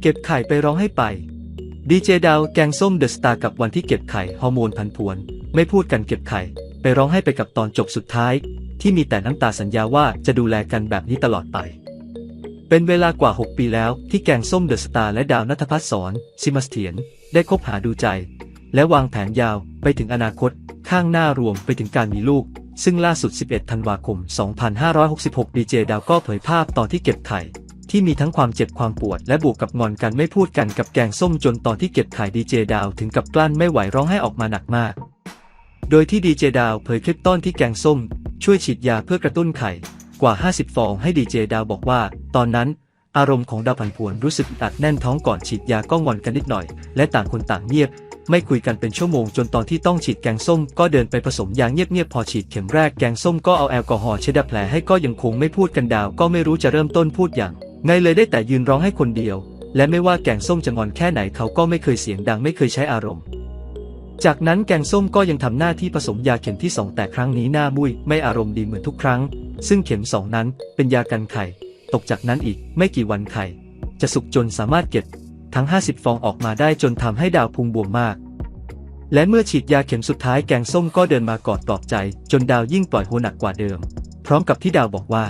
เก็บไข่ไปร้องให้ไป ดีเจดาวแกงส้มเดอะสตาร์กับวันที่เก็บไข่ฮอร์โมนพันผวน ไม่พูดกันเก็บไข่ ไปร้องให้ไปกับตอนจบสุดท้าย ที่มีแต่น้ำตาสัญญาว่าจะดูแลกันแบบนี้ตลอดไป เป็นเวลากว่า 6 ปีแล้วที่แกงส้มเดอะสตาร์และดาวนัทพัฒน์สอนซิมัสเทียน ได้คบหาดูใจ และวางแผนยาวไปถึงอนาคต ข้างหน้ารวมไปถึงการมีลูก ซึ่งล่าสุด 11 ธันวาคม 2566 ดีเจดาวก็เผยภาพตอนที่เก็บไข่ ที่มีทั้งความเจ็บความปวด และบวกกับงอนกันไม่พูดกันกับแกงส้มจนตอนที่เก็บไข่ดีเจดาวถึงกับกลั้นไม่ไหวร้องไห้ออกมาหนักมาก โดยที่ดีเจดาวเผยคลิปต้นที่แกงส้ม ช่วยฉีดยาเพื่อกระตุ้นไข่กว่า 50 ฟองให้ดีเจดาวบอกว่า ตอนนั้น อารมณ์ของดาวผันผวนรู้สึกอัดแน่นท้องก่อนฉีดยาก็งอนกันนิดหน่อย และต่างคนต่างเงียบ ไม่คุยกันเป็นชั่วโมงจนตอนที่ต้องฉีดแกงส้ม ก็เดินไปผสมยาเงียบๆพอฉีดเข็มแรกแกงส้มก็เอาแอลกอฮอล์เช็ดแผลให้ก็ยังคงไม่พูดกันดาวก็ไม่รู้จะเริ่มต้นพูดอย่าง ไงเลยได้แต่ยืนร้องให้คนเดียว และไม่ว่าแกงส้มจะงอนแค่ไหนเขาก็ไม่เคยเสียงดังไม่เคยใช้อารมณ์ จากนั้นแกงส้มก็ยังทำหน้าที่ผสมยาเข็มที่2แต่ครั้งนี้หน้ามุยไม่อารมณ์ดีเหมือนทุกครั้ง ซึ่งเข็ม2นั้นเป็นยากันไข่ ตกจากนั้นอีกไม่กี่วันไข่ จะสุกจนสามารถเก็บทั้ง 50 ฟองออกมาได้จนทำให้ดาวพุงบวมมาก และเมื่อฉีดยาเข็มสุดท้ายแกงส้มก็เดินมากอดปลอบใจ จนดาวยิ่งปล่อยโฮหนักกว่าเดิม พร้อมกับที่ดาวบอกว่า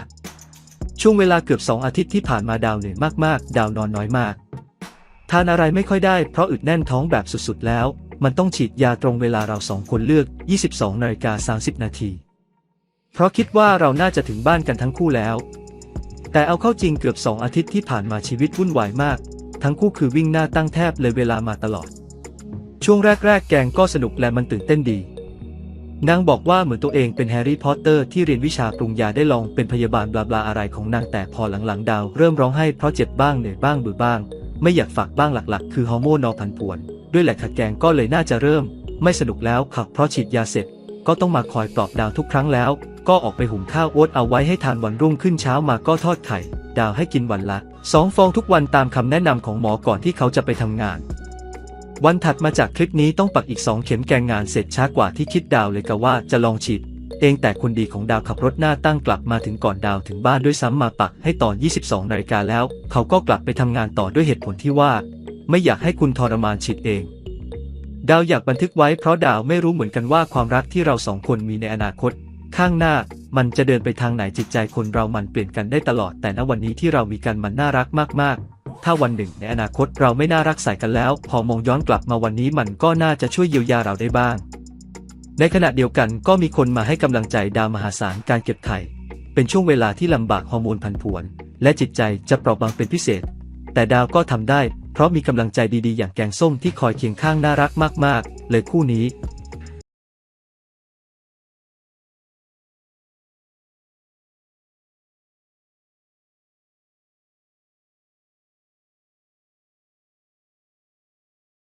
ช่วงเวลาเกือบสองอาทิตย์ที่ผ่านมาดาวเหนื่อยมากๆ ดาวนอนน้อยมาก ทานอะไรไม่ค่อยได้เพราะอึดแน่นท้องแบบสุดๆแล้ว มันต้องฉีดยาตรงเวลาเราสองคนเลือก 22นาฬิกา30 นาที เพราะคิดว่าเราน่าจะถึงบ้านกันทั้งคู่แล้ว แต่เอาเข้าจริงเกือบสองอาทิตย์ที่ผ่านมาชีวิตวุ่นวายมาก ทั้งคู่คือวิ่งหน้าตั้งแทบเลยเวลามาตลอด ช่วงแรกๆ แกงก็สนุกและมันตื่นเต้นดี นางบอกว่าเหมือนตัวเองเป็นแฮร์รี่พอตเตอร์ที่เรียนวิชาปรุงยาได้ลองเป็นพยาบาลบลาบลาอะไรของนางแต่พอหลังๆ ดาวเริ่มร้องไห้เพราะเจ็บบ้างเหนื่อยบ้างเบื่อบ้าง ไม่อยากฝากบ้างหลักๆ คือฮอร์โมนนอพันผวน ด้วยแหละค่ะแกงก็เลยน่าจะเริ่ม ไม่สนุกแล้วค่ะเพราะฉีดยาเสร็จ ก็ต้องมาคอยปลอบดาวทุกครั้งแล้ว ก็ออกไปหุงข้าวโอ๊ตเอาไว้ให้ทานวันรุ่งขึ้นเช้ามาก็ทอดไข่ ดาวให้กินวันละสองฟองทุกวันตามคำแนะนำของหมอก่อนที่เขาจะไปทำงาน วันถัดมาจากคลิปนี้ต้องปักอีก 2 เข็มแกงงานเสร็จช้ากว่าที่คิดดาวเลยกะว่าจะลองฉีด เองแต่คนดีของดาวขับรถหน้าตั้งกลับมาถึงก่อนดาวถึงบ้านด้วยซ้ำมาปักให้ตอน 22นาฬิกาแล้ว เขาก็กลับไปทำงานต่อด้วยเหตุผลที่ว่า ไม่อยากให้คุณทรมานฉีดเอง ดาวอยากบันทึกไว้เพราะดาวไม่รู้เหมือนกันว่าความรักที่เราสองคนมีในอนาคต ข้างหน้ามันจะเดินไปทางไหนจิตใจคนเรามันเปลี่ยนกันได้ตลอดแต่ณวันนี้ที่เรามีกันมันน่ารักมากๆ ถ้าวันหนึ่งในอนาคตเราไม่น่ารักใส่กันแล้ว พอมองย้อนกลับมาวันนี้มันก็น่าจะช่วยเยียวยาเราได้บ้าง ในขณะเดียวกันก็มีคนมาให้กำลังใจดาวมหาศาลการเก็บไข่ เป็นช่วงเวลาที่ลำบากฮอร์โมนพันผวน และจิตใจจะเปราะบางเป็นพิเศษ แต่ดาวก็ทำได้ เพราะมีกำลังใจดีๆ อย่างแกงส้มที่คอยเคียงข้างน่ารักมากๆ เลยคู่นี้